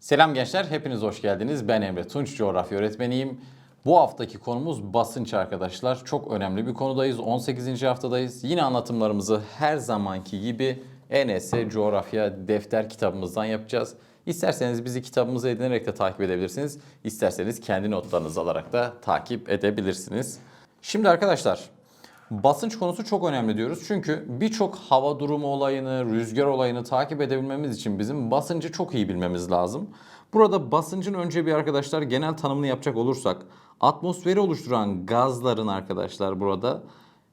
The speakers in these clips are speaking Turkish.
Selam gençler, hepiniz hoş geldiniz. Ben Emre Tunç, coğrafya öğretmeniyim. Bu haftaki konumuz basınç arkadaşlar. Çok önemli bir konudayız. 18. haftadayız. Yine anlatımlarımızı her zamanki gibi ENS coğrafya defter kitabımızdan yapacağız. İsterseniz bizi kitabımıza edinerek de takip edebilirsiniz. İsterseniz kendi notlarınızı alarak da takip edebilirsiniz. Şimdi arkadaşlar Basınç konusu çok önemli diyoruz. Çünkü birçok hava durumu olayını, rüzgar olayını takip edebilmemiz için bizim basıncı çok iyi bilmemiz lazım. Burada basıncın önce bir arkadaşlar genel tanımını yapacak olursak atmosferi oluşturan gazların arkadaşlar burada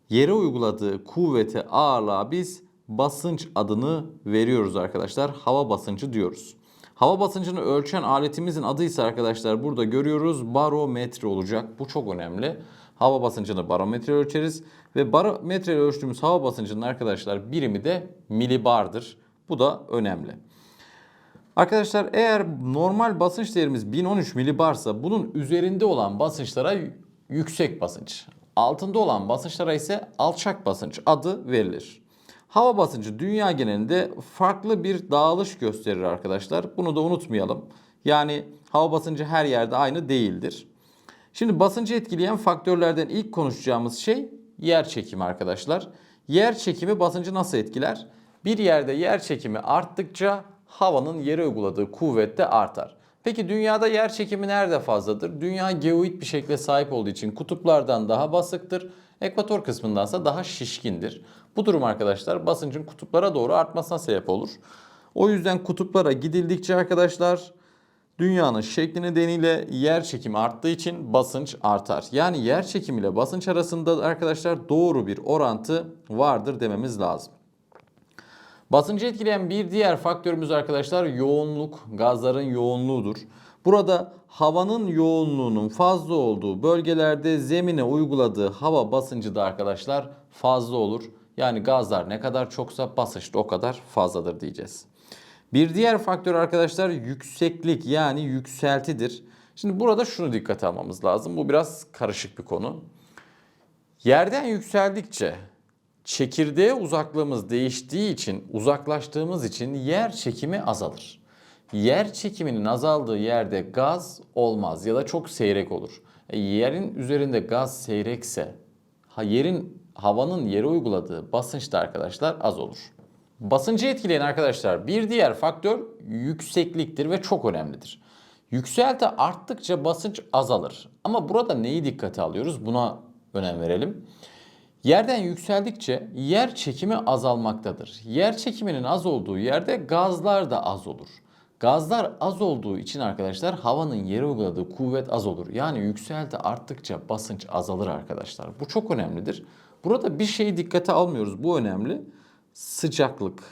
yere uyguladığı kuvvete ağırlığa biz basınç adını veriyoruz arkadaşlar. Hava basıncı diyoruz. Hava basıncını ölçen aletimizin adı ise arkadaşlar burada görüyoruz barometre olacak. Bu çok önemli. Hava basıncını barometre ölçeriz ve barometre ölçtüğümüz hava basıncının arkadaşlar birimi de milibardır. Bu da önemli. Arkadaşlar eğer normal basınç değerimiz 1013 milibarsa bunun üzerinde olan basınçlara yüksek basınç, altında olan basınçlara ise alçak basınç adı verilir. Hava basıncı dünya genelinde farklı bir dağılış gösterir arkadaşlar. Bunu da unutmayalım. Yani hava basıncı her yerde aynı değildir. Şimdi basıncı etkileyen faktörlerden ilk konuşacağımız şey yer çekimi arkadaşlar. Yer çekimi basıncı nasıl etkiler? Bir yerde yer çekimi arttıkça havanın yere uyguladığı kuvvet de artar. Peki dünyada yer çekimi nerede fazladır? Dünya geoid bir şekle sahip olduğu için kutuplardan daha basıktır. Ekvator kısmındansa daha şişkindir. Bu durum arkadaşlar basıncın kutuplara doğru artmasına sebep olur. O yüzden kutuplara gidildikçe arkadaşlar dünyanın şekli nedeniyle yer çekimi arttığı için basınç artar. Yani yer çekimi ile basınç arasında arkadaşlar doğru bir orantı vardır dememiz lazım. Basıncı etkileyen bir diğer faktörümüz arkadaşlar yoğunluk, gazların yoğunluğudur. Burada havanın yoğunluğunun fazla olduğu bölgelerde zemine uyguladığı hava basıncı da arkadaşlar fazla olur. Yani gazlar ne kadar çoksa basınç da o kadar fazladır diyeceğiz. Bir diğer faktör arkadaşlar yükseklik yani yükseltidir. Şimdi burada şunu dikkate almamız lazım. Bu biraz karışık bir konu. Yerden yükseldikçe çekirdeğe uzaklığımız değiştiği için, uzaklaştığımız için yer çekimi azalır. Yer çekiminin azaldığı yerde gaz olmaz ya da çok seyrek olur. E, yerin üzerinde gaz seyrekse, ha, yerin havanın yere uyguladığı basınç da arkadaşlar az olur. Basıncı etkileyen arkadaşlar bir diğer faktör yüksekliktir ve çok önemlidir. Yükselti arttıkça basınç azalır. Ama burada neyi dikkate alıyoruz? Buna önem verelim. Yerden yükseldikçe yer çekimi azalmaktadır. Yer çekiminin az olduğu yerde gazlar da az olur. Gazlar az olduğu için arkadaşlar havanın yere uyguladığı kuvvet az olur. Yani yükselti arttıkça basınç azalır arkadaşlar. Bu çok önemlidir. Burada bir şeyi dikkate almıyoruz. Bu önemli. Sıcaklık.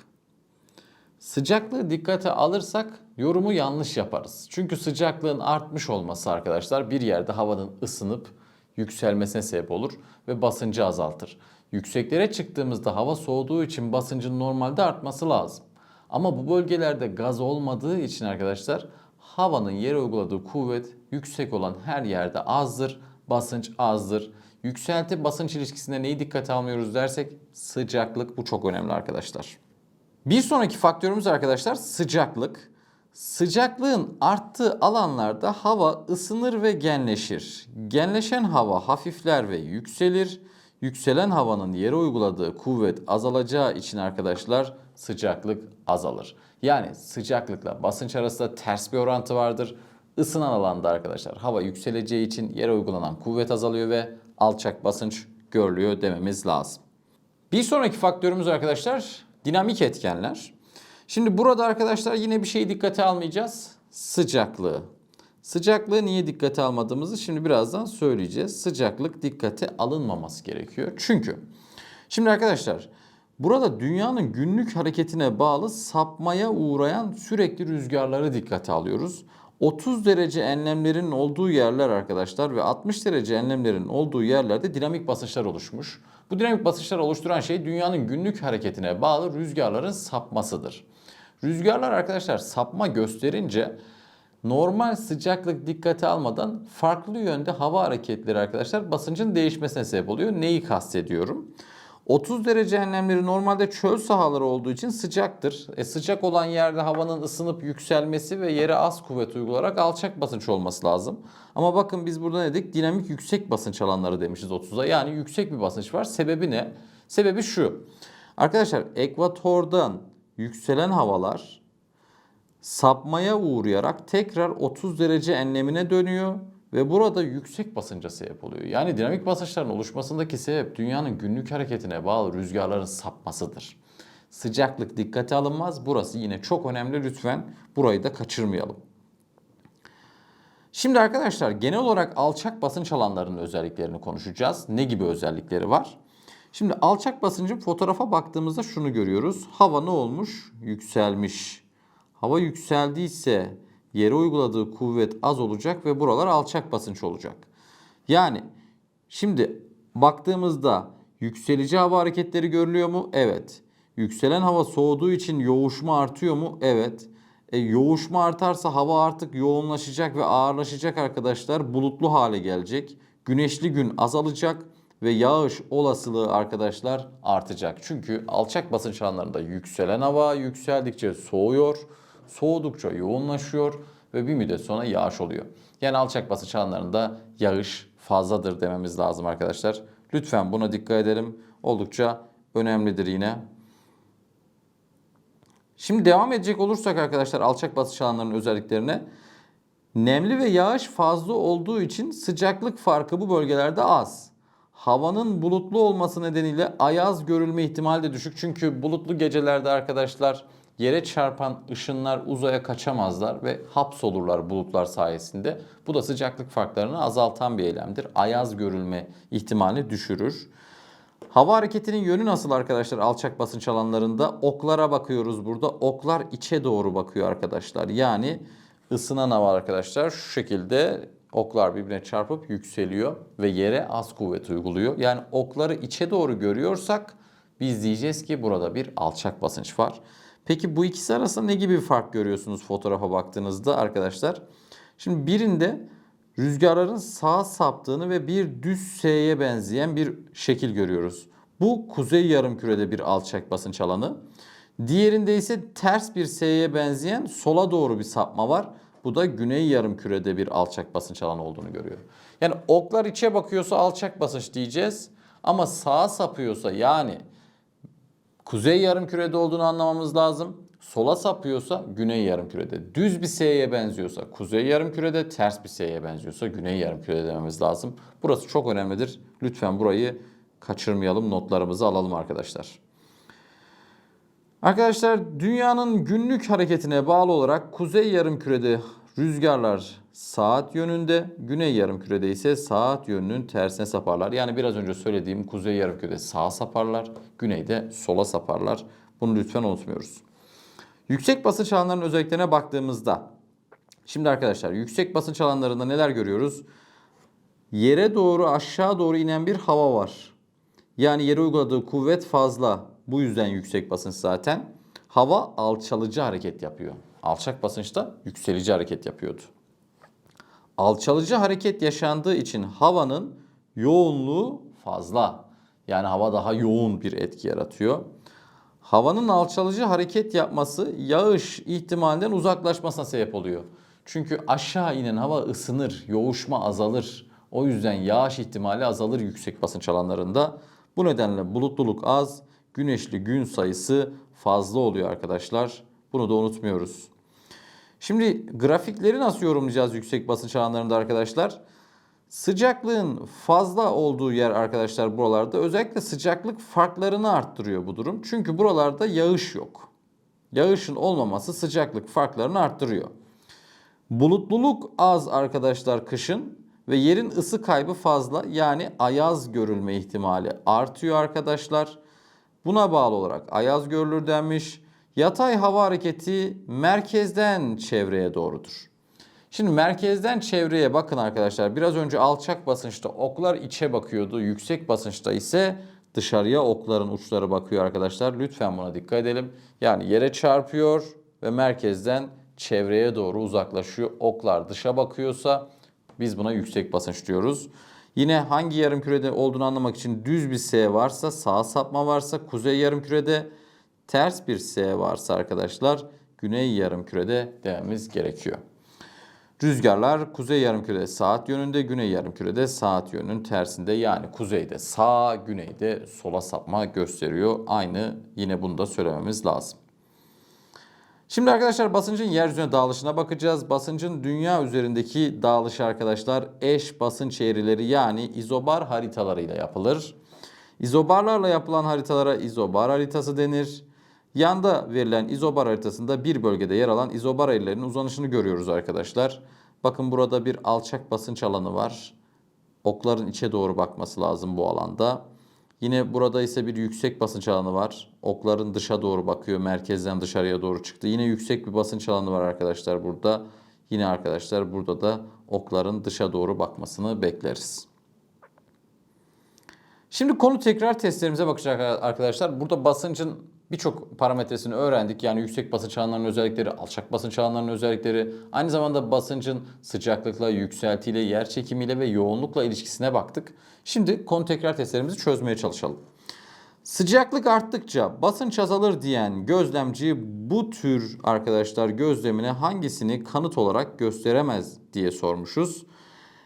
Sıcaklığı dikkate alırsak yorumu yanlış yaparız. Çünkü sıcaklığın artmış olması arkadaşlar bir yerde havanın ısınıp yükselmesine sebep olur ve basıncı azaltır. Yükseklere çıktığımızda hava soğuduğu için basıncın normalde artması lazım. Ama bu bölgelerde gaz olmadığı için arkadaşlar havanın yere uyguladığı kuvvet yüksek olan her yerde azdır, basınç azdır. Yükselti basınç ilişkisinde neyi dikkate almıyoruz dersek sıcaklık bu çok önemli arkadaşlar. Bir sonraki faktörümüz arkadaşlar sıcaklık. Sıcaklığın arttığı alanlarda hava ısınır ve genleşir. Genleşen hava hafifler ve yükselir. Yükselen havanın yere uyguladığı kuvvet azalacağı için arkadaşlar sıcaklık azalır. Yani sıcaklıkla basınç arasında ters bir orantı vardır. Isınan alanda arkadaşlar hava yükseleceği için yere uygulanan kuvvet azalıyor ve alçak basınç görülüyor dememiz lazım. Bir sonraki faktörümüz arkadaşlar dinamik etkenler. Şimdi burada arkadaşlar yine bir şeyi dikkate almayacağız. Sıcaklığı. Sıcaklığı niye dikkate almadığımızı şimdi birazdan söyleyeceğiz. Sıcaklık dikkate alınmaması gerekiyor. Çünkü şimdi arkadaşlar burada dünyanın günlük hareketine bağlı sapmaya uğrayan sürekli rüzgarları dikkate alıyoruz. 30 derece enlemlerin olduğu yerler arkadaşlar ve 60 derece enlemlerin olduğu yerlerde dinamik basınçlar oluşmuş. Bu dinamik basınçlar oluşturan şey dünyanın günlük hareketine bağlı rüzgarların sapmasıdır. Rüzgarlar arkadaşlar sapma gösterince normal sıcaklık dikkate almadan farklı yönde hava hareketleri arkadaşlar basıncın değişmesine sebep oluyor. Neyi kastediyorum? 30 derece enlemleri normalde çöl sahaları olduğu için sıcaktır. E sıcak olan yerde havanın ısınıp yükselmesi ve yere az kuvvet uygularak alçak basınç olması lazım. Ama bakın biz burada ne dedik? Dinamik yüksek basınç alanları demişiz 30'a. Yani yüksek bir basınç var. Sebebi ne? Sebebi şu. Arkadaşlar ekvatordan yükselen havalar sapmaya uğrayarak tekrar 30 derece enlemine dönüyor ve burada yüksek basınca sebep oluyor. Yani dinamik basınçların oluşmasındaki sebep dünyanın günlük hareketine bağlı rüzgarların sapmasıdır. Sıcaklık dikkate alınmaz. Burası yine çok önemli lütfen burayı da kaçırmayalım. Şimdi arkadaşlar genel olarak alçak basınç alanlarının özelliklerini konuşacağız. Ne gibi özellikleri var? Şimdi alçak basıncın fotoğrafa baktığımızda şunu görüyoruz. Hava ne olmuş? Yükselmiş. Hava yükseldiyse yere uyguladığı kuvvet az olacak ve buralar alçak basınç olacak. Yani şimdi baktığımızda yükselici hava hareketleri görülüyor mu? Evet. Yükselen hava soğuduğu için yoğuşma artıyor mu? Evet. E, yoğuşma artarsa hava artık yoğunlaşacak ve ağırlaşacak arkadaşlar. Bulutlu hale gelecek. Güneşli gün azalacak ve yağış olasılığı arkadaşlar artacak. Çünkü alçak basınç alanlarında yükselen hava yükseldikçe soğuyor, soğudukça yoğunlaşıyor ve bir müddet sonra yağış oluyor. Yani alçak basınç alanlarında yağış fazladır dememiz lazım arkadaşlar. Lütfen buna dikkat edelim. Oldukça önemlidir yine. Şimdi devam edecek olursak arkadaşlar alçak basınç alanlarının özelliklerine. Nemli ve yağış fazla olduğu için sıcaklık farkı bu bölgelerde az. Havanın bulutlu olması nedeniyle ayaz görülme ihtimali de düşük. Çünkü bulutlu gecelerde arkadaşlar yere çarpan ışınlar uzaya kaçamazlar ve hapsolurlar bulutlar sayesinde. Bu da sıcaklık farklarını azaltan bir eylemdir. Ayaz görülme ihtimalini düşürür. Hava hareketinin yönü nasıl arkadaşlar alçak basınç alanlarında? Oklara bakıyoruz burada. Oklar içe doğru bakıyor arkadaşlar. Yani ısınan hava arkadaşlar şu şekilde oklar birbirine çarpıp yükseliyor ve yere az kuvvet uyguluyor. Yani okları içe doğru görüyorsak biz diyeceğiz ki burada bir alçak basınç var. Peki bu ikisi arasında ne gibi bir fark görüyorsunuz fotoğrafa baktığınızda arkadaşlar? Şimdi birinde rüzgarların sağa saptığını ve bir düz S'ye benzeyen bir şekil görüyoruz. Bu kuzey yarımkürede bir alçak basınç alanı. Diğerinde ise ters bir S'ye benzeyen sola doğru bir sapma var. Bu da güney yarımkürede bir alçak basınç alanı olduğunu görüyor. Yani oklar içe bakıyorsa alçak basınç diyeceğiz. Ama sağa sapıyorsa yani kuzey yarımkürede olduğunu anlamamız lazım. Sola sapıyorsa güney yarımkürede. Düz bir S'ye benziyorsa kuzey yarımkürede, ters bir S'ye benziyorsa güney yarımkürede dememiz lazım. Burası çok önemlidir. Lütfen burayı kaçırmayalım. Notlarımızı alalım arkadaşlar. Arkadaşlar dünyanın günlük hareketine bağlı olarak kuzey yarımkürede rüzgarlar saat yönünde, güney yarımkürede ise saat yönünün tersine saparlar. Yani biraz önce söylediğim kuzey yarımkürede sağa saparlar, güneyde sola saparlar. Bunu lütfen unutmuyoruz. Yüksek basınç alanlarının özelliklerine baktığımızda şimdi arkadaşlar yüksek basınç alanlarında neler görüyoruz? Yere doğru aşağı doğru inen bir hava var. Yani yere uyguladığı kuvvet fazla. Bu yüzden yüksek basınç zaten. Hava alçalıcı hareket yapıyor. Alçak basınçta yükselici hareket yapıyordu. Alçalıcı hareket yaşandığı için havanın yoğunluğu fazla. Yani hava daha yoğun bir etki yaratıyor. Havanın alçalıcı hareket yapması yağış ihtimalinden uzaklaşmasına sebep oluyor. Çünkü aşağı inen hava ısınır, yoğuşma azalır. O yüzden yağış ihtimali azalır yüksek basınç alanlarında. Bu nedenle bulutluluk az, güneşli gün sayısı fazla oluyor arkadaşlar. Bunu da unutmuyoruz. Şimdi grafikleri nasıl yorumlayacağız yüksek basınç alanlarında arkadaşlar? Sıcaklığın fazla olduğu yer arkadaşlar buralarda özellikle sıcaklık farklarını arttırıyor bu durum. Çünkü buralarda yağış yok. Yağışın olmaması sıcaklık farklarını arttırıyor. Bulutluluk az arkadaşlar kışın ve yerin ısı kaybı fazla yani ayaz görülme ihtimali artıyor arkadaşlar. Buna bağlı olarak ayaz görülür denmiş. Yatay hava hareketi merkezden çevreye doğrudur. Şimdi merkezden çevreye bakın arkadaşlar. Biraz önce alçak basınçta oklar içe bakıyordu. Yüksek basınçta ise dışarıya okların uçları bakıyor arkadaşlar. Lütfen buna dikkat edelim. Yani yere çarpıyor ve merkezden çevreye doğru uzaklaşıyor. Oklar dışa bakıyorsa biz buna yüksek basınç diyoruz. Yine hangi yarım kürede olduğunu anlamak için düz bir S varsa, sağ sapma varsa kuzey yarım kürede, ters bir S varsa arkadaşlar güney yarım kürede dememiz gerekiyor. Rüzgarlar kuzey yarımkürede saat yönünde, güney yarımkürede saat yönünün tersinde yani kuzeyde sağ, güneyde sola sapma gösteriyor. Aynı yine bunu da söylememiz lazım. Şimdi arkadaşlar basıncın yeryüzüne dağılışına bakacağız. Basıncın dünya üzerindeki dağılışı arkadaşlar eş basınç eğrileri yani izobar haritalarıyla yapılır. İzobarlarla yapılan haritalara izobar haritası denir. Yanda verilen izobar haritasında bir bölgede yer alan izobar eğrilerinin uzanışını görüyoruz arkadaşlar. Bakın burada bir alçak basınç alanı var. Okların içe doğru bakması lazım bu alanda. Yine burada ise bir yüksek basınç alanı var. Okların dışa doğru bakıyor. Merkezden dışarıya doğru çıktı. Yine yüksek bir basınç alanı var arkadaşlar burada. Yine arkadaşlar burada da okların dışa doğru bakmasını bekleriz. Şimdi konu tekrar testlerimize bakacak arkadaşlar. Burada basıncın birçok parametresini öğrendik. Yani yüksek basınç alanlarının özellikleri, alçak basınç alanlarının özellikleri, aynı zamanda basıncın sıcaklıkla, yükseltiyle, yer çekimiyle ve yoğunlukla ilişkisine baktık. Şimdi konu tekrar testlerimizi çözmeye çalışalım. Sıcaklık arttıkça basınç azalır diyen gözlemci bu tür arkadaşlar gözlemine hangisini kanıt olarak gösteremez diye sormuşuz.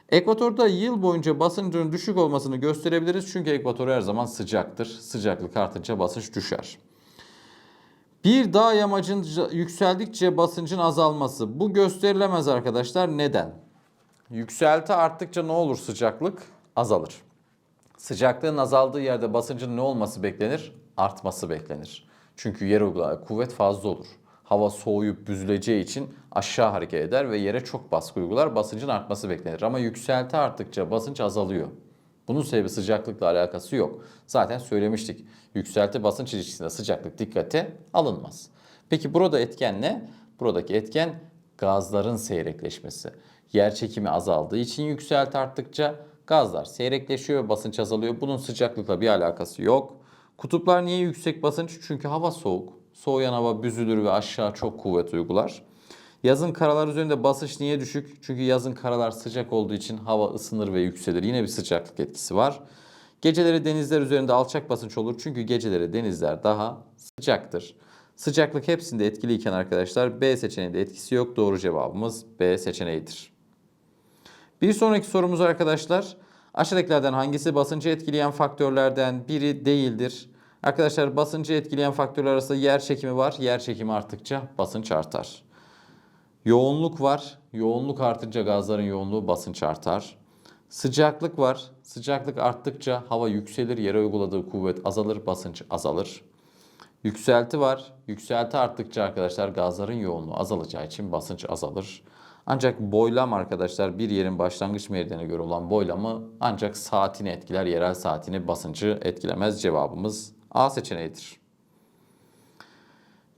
Ekvatorda yıl boyunca basıncın düşük olmasını gösterebiliriz çünkü ekvator her zaman sıcaktır. Sıcaklık artınca basınç düşer. Bir dağ yamacın yükseldikçe basıncın azalması. Bu gösterilemez arkadaşlar. Neden? Yükselti arttıkça ne olur sıcaklık? Azalır. Sıcaklığın azaldığı yerde basıncın ne olması beklenir? Artması beklenir. Çünkü yer uygulanan kuvvet fazla olur. Hava soğuyup büzüleceği için aşağı hareket eder ve yere çok baskı uygular. Basıncın artması beklenir. Ama yükselti arttıkça basınç azalıyor. Bunun sebebi sıcaklıkla alakası yok. Zaten söylemiştik. Yükselti basınç ilişkisinde sıcaklık dikkate alınmaz. Peki burada etken ne? Buradaki etken gazların seyrekleşmesi. Yer çekimi azaldığı için yükselti arttıkça gazlar seyrekleşiyor ve basınç azalıyor. Bunun sıcaklıkla bir alakası yok. Kutuplar niye yüksek basınç? Çünkü hava soğuk. Soğuyan hava büzülür ve aşağı çok kuvvet uygular. Yazın karalar üzerinde basınç niye düşük? Çünkü yazın karalar sıcak olduğu için hava ısınır ve yükselir. Yine bir sıcaklık etkisi var. Geceleri denizler üzerinde alçak basınç olur. Çünkü geceleri denizler daha sıcaktır. Sıcaklık hepsinde etkiliyken arkadaşlar B seçeneğinde etkisi yok. Doğru cevabımız B seçeneğidir. Bir sonraki sorumuz arkadaşlar. Aşağıdakilerden hangisi basıncı etkileyen faktörlerden biri değildir? Arkadaşlar basıncı etkileyen faktörler arasında yer çekimi var. Yer çekimi arttıkça basınç artar. Yoğunluk var. Yoğunluk artınca gazların yoğunluğu basınç artar. Sıcaklık var. Sıcaklık arttıkça hava yükselir, yere uyguladığı kuvvet azalır, basınç azalır. Yükselti var. Yükselti arttıkça arkadaşlar gazların yoğunluğu azalacağı için basınç azalır. Ancak boylam arkadaşlar bir yerin başlangıç meridyene göre olan boylamı ancak saatini etkiler, yerel saatini basıncı etkilemez. Cevabımız A seçeneğidir.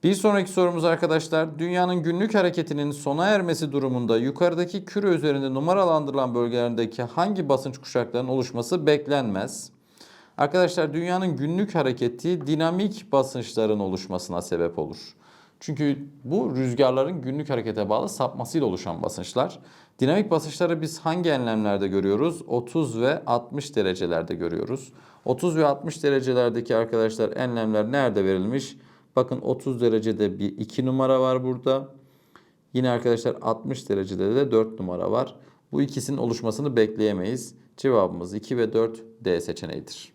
Bir sonraki sorumuz arkadaşlar, dünyanın günlük hareketinin sona ermesi durumunda yukarıdaki küre üzerinde numaralandırılan bölgelerindeki hangi basınç kuşaklarının oluşması beklenmez? Arkadaşlar dünyanın günlük hareketi dinamik basınçların oluşmasına sebep olur. Çünkü bu rüzgarların günlük harekete bağlı sapmasıyla oluşan basınçlar. Dinamik basınçları biz hangi enlemlerde görüyoruz? 30 ve 60 derecelerde görüyoruz. 30 ve 60 derecelerdeki arkadaşlar enlemler nerede verilmiş? Bakın 30 derecede bir 2 numara var burada. Yine arkadaşlar 60 derecede de 4 numara var. Bu ikisinin oluşmasını bekleyemeyiz. Cevabımız 2 ve 4 D seçeneğidir.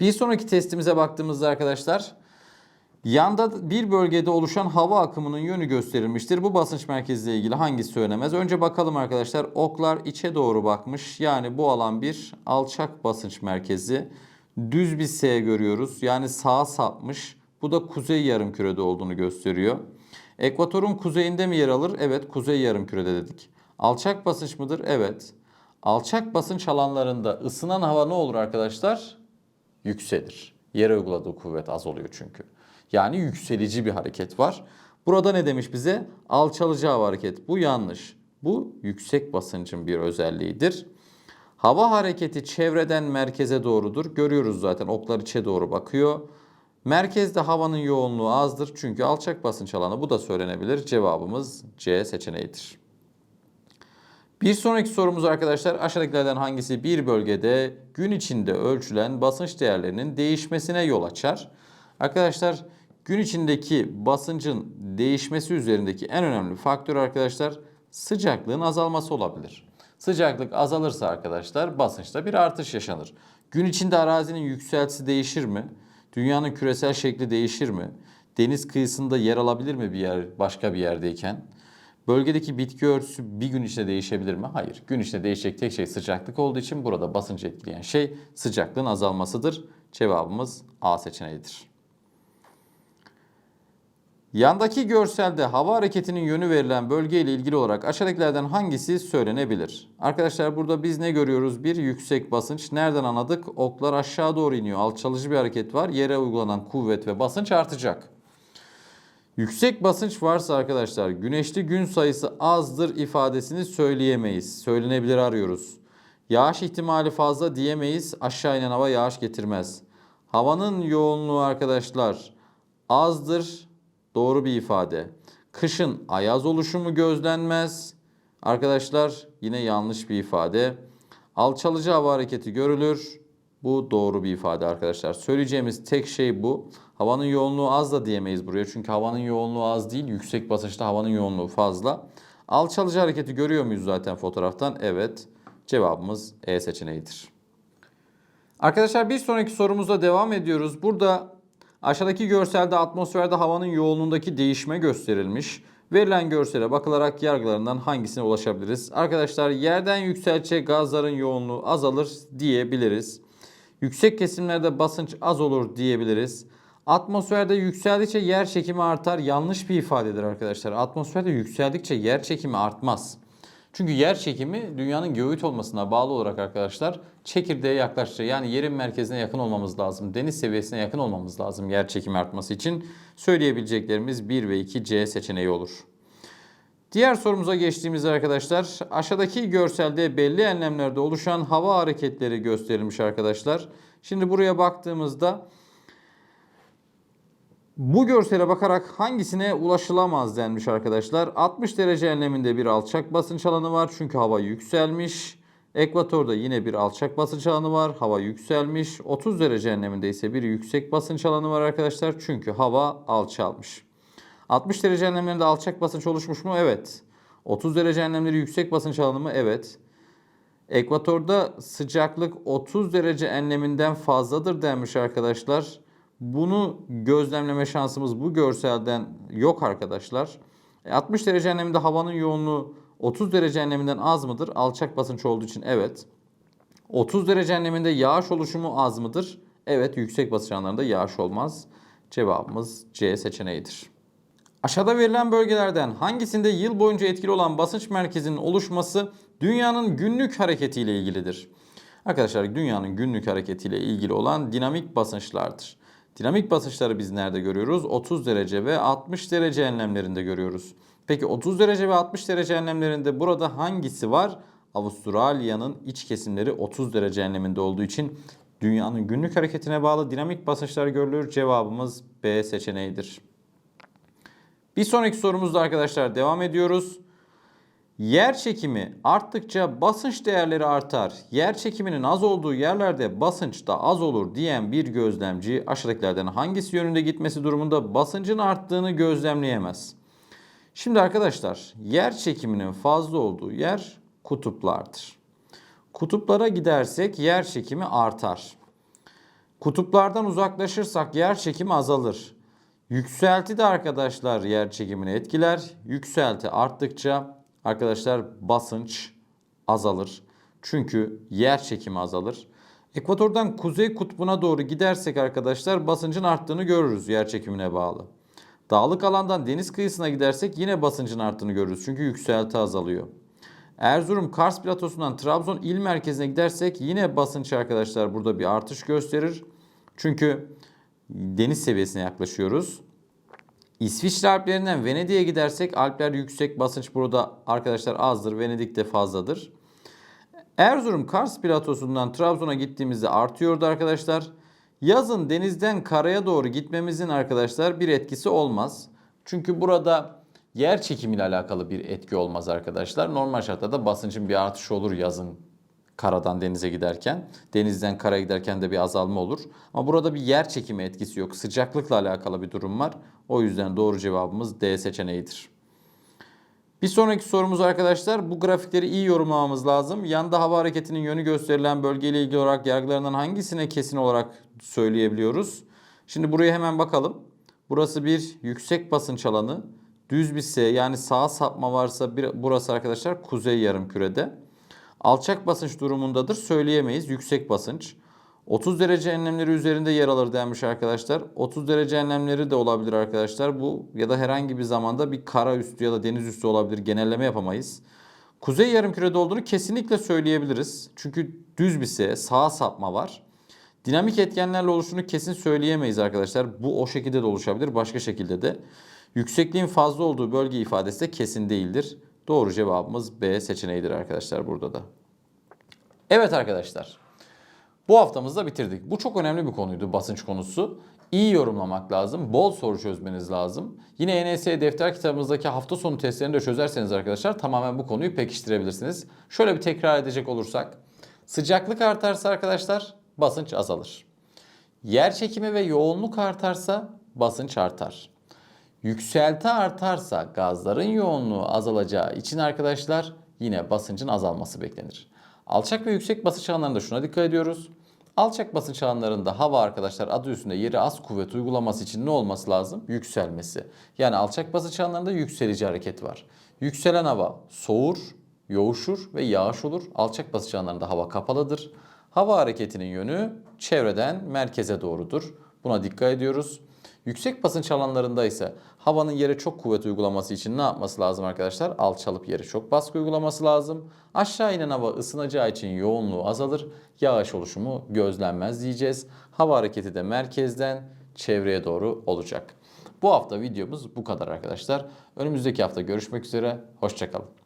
Bir sonraki testimize baktığımızda arkadaşlar Yanda bir bölgede oluşan hava akımının yönü gösterilmiştir. Bu basınç merkeziyle ilgili hangisi söylemez? Önce bakalım arkadaşlar. Oklar içe doğru bakmış. Yani bu alan bir alçak basınç merkezi. Düz bir S görüyoruz. Yani sağa sapmış. Bu da kuzey yarımkürede olduğunu gösteriyor. Ekvatorun kuzeyinde mi yer alır? Evet, kuzey yarımkürede dedik. Alçak basınç mıdır? Evet. Alçak basınç alanlarında ısınan hava ne olur arkadaşlar? Yükselir. Yere uyguladığı kuvvet az oluyor çünkü. Yani yükselici bir hareket var. Burada ne demiş bize? Alçalacağı hareket. Bu yanlış. Bu yüksek basıncın bir özelliğidir. Hava hareketi çevreden merkeze doğrudur. Görüyoruz zaten oklar içe doğru bakıyor. Merkezde havanın yoğunluğu azdır çünkü alçak basınç alanı bu da söylenebilir. Cevabımız C seçeneğidir. Bir sonraki sorumuz arkadaşlar aşağıdakilerden hangisi bir bölgede gün içinde ölçülen basınç değerlerinin değişmesine yol açar? Arkadaşlar gün içindeki basıncın değişmesi üzerindeki en önemli faktör arkadaşlar sıcaklığın azalması olabilir. Sıcaklık azalırsa arkadaşlar basınçta bir artış yaşanır. Gün içinde arazinin yükseltisi değişir mi? Dünyanın küresel şekli değişir mi? Deniz kıyısında yer alabilir mi bir yer başka bir yerdeyken? Bölgedeki bitki örtüsü bir gün içinde değişebilir mi? Hayır. Gün içinde değişecek tek şey sıcaklık olduğu için burada basıncı etkileyen şey sıcaklığın azalmasıdır. Cevabımız A seçeneğidir. Yandaki görselde hava hareketinin yönü verilen bölge ile ilgili olarak aşağıdakilerden hangisi söylenebilir? Arkadaşlar burada biz ne görüyoruz? Bir yüksek basınç. Nereden anladık? Oklar aşağı doğru iniyor. Alçalıcı bir hareket var. Yere uygulanan kuvvet ve basınç artacak. Yüksek basınç varsa arkadaşlar güneşli gün sayısı azdır ifadesini söyleyemeyiz. Söylenebilir arıyoruz. Yağış ihtimali fazla diyemeyiz. Aşağı inen hava yağış getirmez. Havanın yoğunluğu arkadaşlar azdır. Doğru bir ifade. Kışın ayaz oluşumu gözlenmez. Arkadaşlar yine yanlış bir ifade. Alçalıcı hava hareketi görülür. Bu doğru bir ifade arkadaşlar. Söyleyeceğimiz tek şey bu. Havanın yoğunluğu az da diyemeyiz buraya. Çünkü havanın yoğunluğu az değil. Yüksek basınçta havanın yoğunluğu fazla. Alçalıcı hareketi görüyor muyuz zaten fotoğraftan? Evet. Cevabımız E seçeneğidir. Arkadaşlar bir sonraki sorumuzla devam ediyoruz. Burada aşağıdaki görselde atmosferde havanın yoğunluğundaki değişme gösterilmiş. Verilen görsele bakılarak yargılarından hangisine ulaşabiliriz? Arkadaşlar yerden yükseldikçe gazların yoğunluğu azalır diyebiliriz. Yüksek kesimlerde basınç az olur diyebiliriz. Atmosferde yükseldikçe yer çekimi artar. Yanlış bir ifadedir arkadaşlar. Atmosferde yükseldikçe yer çekimi artmaz. Çünkü yer çekimi dünyanın geoid olmasına bağlı olarak arkadaşlar çekirdeğe yaklaştığı yani yerin merkezine yakın olmamız lazım. Deniz seviyesine yakın olmamız lazım yer çekimi artması için. Söyleyebileceklerimiz 1 ve 2 C seçeneği olur. Diğer sorumuza geçtiğimizde arkadaşlar aşağıdaki görselde belli enlemlerde oluşan hava hareketleri gösterilmiş arkadaşlar. Şimdi buraya baktığımızda bu görsele bakarak hangisine ulaşılamaz denmiş arkadaşlar. 60 derece enleminde bir alçak basınç alanı var çünkü hava yükselmiş. Ekvatorda yine bir alçak basınç alanı var. Hava yükselmiş. 30 derece enleminde ise bir yüksek basınç alanı var arkadaşlar. Çünkü hava alçalmış. 60 derece enlemlerinde alçak basınç oluşmuş mu? Evet. 30 derece enlemleri yüksek basınç alanı mı? Evet. Ekvatorda sıcaklık 30 derece enleminden fazladır denmiş arkadaşlar. Bunu gözlemleme şansımız bu görselden yok arkadaşlar. E, 60 derece enleminde havanın yoğunluğu 30 derece enleminden az mıdır? Alçak basınç olduğu için evet. 30 derece enleminde yağış oluşumu az mıdır? Evet, yüksek basınç alanlarında yağış olmaz. Cevabımız C seçeneğidir. Aşağıda verilen bölgelerden hangisinde yıl boyunca etkili olan basınç merkezinin oluşması dünyanın günlük hareketiyle ilgilidir? Arkadaşlar dünyanın günlük hareketiyle ilgili olan dinamik basınçlardır. Dinamik basınçları biz nerede görüyoruz? 30 derece ve 60 derece enlemlerinde görüyoruz. Peki 30 derece ve 60 derece enlemlerinde burada hangisi var? Avustralya'nın iç kesimleri 30 derece enleminde olduğu için dünyanın günlük hareketine bağlı dinamik basınçlar görülür. Cevabımız B seçeneğidir. Bir sonraki sorumuzda arkadaşlar devam ediyoruz. Yer çekimi arttıkça basınç değerleri artar. Yer çekiminin az olduğu yerlerde basınç da az olur diyen bir gözlemci aşağıdakilerden hangisi yönünde gitmesi durumunda basıncın arttığını gözlemleyemez. Şimdi arkadaşlar yer çekiminin fazla olduğu yer kutuplardır. Kutuplara gidersek yer çekimi artar. Kutuplardan uzaklaşırsak yer çekimi azalır. Yükselti de arkadaşlar yer çekimini etkiler. Yükselti arttıkça arkadaşlar basınç azalır. Çünkü yer çekimi azalır. Ekvatordan kuzey kutbuna doğru gidersek arkadaşlar basıncın arttığını görürüz yer çekimine bağlı. Dağlık alandan deniz kıyısına gidersek yine basıncın arttığını görürüz. Çünkü yükselti azalıyor. Erzurum Kars platosundan Trabzon il merkezine gidersek yine basınç arkadaşlar burada bir artış gösterir. Çünkü deniz seviyesine yaklaşıyoruz. İsviçre Alplerinden Venedik'e gidersek Alpler yüksek basınç burada arkadaşlar azdır. Venedik'te fazladır. Erzurum Kars platosundan Trabzon'a gittiğimizde artıyordu arkadaşlar. Yazın denizden karaya doğru gitmemizin arkadaşlar bir etkisi olmaz. Çünkü burada yer çekimiyle alakalı bir etki olmaz arkadaşlar. Normal şartlarda basıncın bir artışı olur yazın karadan denize giderken. Denizden karaya giderken de bir azalma olur. Ama burada bir yer çekimi etkisi yok. Sıcaklıkla alakalı bir durum var. O yüzden doğru cevabımız D seçeneğidir. Bir sonraki sorumuz arkadaşlar bu grafikleri iyi yorumlamamız lazım. Yanda hava hareketinin yönü gösterilen bölgeyle ilgili olarak yargılarından hangisine kesin olarak söyleyebiliyoruz? Şimdi buraya hemen bakalım. Burası bir yüksek basınç alanı. Düz bir S yani sağa sapma varsa bir, burası arkadaşlar kuzey yarımkürede. Alçak basınç durumundadır söyleyemeyiz. Yüksek basınç. 30 derece enlemleri üzerinde yer alır denmiş arkadaşlar. 30 derece enlemleri de olabilir arkadaşlar. Bu ya da herhangi bir zamanda bir kara üstü ya da deniz üstü olabilir. Genelleme yapamayız. Kuzey yarımkürede olduğunu kesinlikle söyleyebiliriz. Çünkü düz bir S, sağa sapma var. Dinamik etkenlerle oluşunu kesin söyleyemeyiz arkadaşlar. Bu o şekilde de oluşabilir, başka şekilde de. Yüksekliğin fazla olduğu bölge ifadesi de kesin değildir. Doğru cevabımız B seçeneğidir arkadaşlar burada da. Evet arkadaşlar. Bu haftamızda bitirdik. Bu çok önemli bir konuydu basınç konusu. İyi yorumlamak lazım. Bol soru çözmeniz lazım. Yine ENS defter kitabımızdaki hafta sonu testlerini de çözerseniz arkadaşlar tamamen bu konuyu pekiştirebilirsiniz. Şöyle bir tekrar edecek olursak. Sıcaklık artarsa arkadaşlar basınç azalır. Yer çekimi ve yoğunluk artarsa basınç artar. Yükselti artarsa gazların yoğunluğu azalacağı için arkadaşlar yine basıncın azalması beklenir. Alçak ve yüksek basınç alanlarında şuna dikkat ediyoruz. Alçak basınç alanlarında hava arkadaşlar adı üstünde yeri az kuvvet uygulaması için ne olması lazım? Yükselmesi. Yani alçak basınç alanlarında yükselici hareket var. Yükselen hava soğur, yoğuşur ve yağış olur. Alçak basınç alanlarında hava kapalıdır. Hava hareketinin yönü çevreden merkeze doğrudur. Buna dikkat ediyoruz. Yüksek basınç alanlarında ise havanın yere çok kuvvet uygulaması için ne yapması lazım arkadaşlar? Alçalıp yere çok baskı uygulaması lazım. Aşağı inen hava ısınacağı için yoğunluğu azalır. Yağış oluşumu gözlenmez diyeceğiz. Hava hareketi de merkezden çevreye doğru olacak. Bu hafta videomuz bu kadar arkadaşlar. Önümüzdeki hafta görüşmek üzere. Hoşçakalın.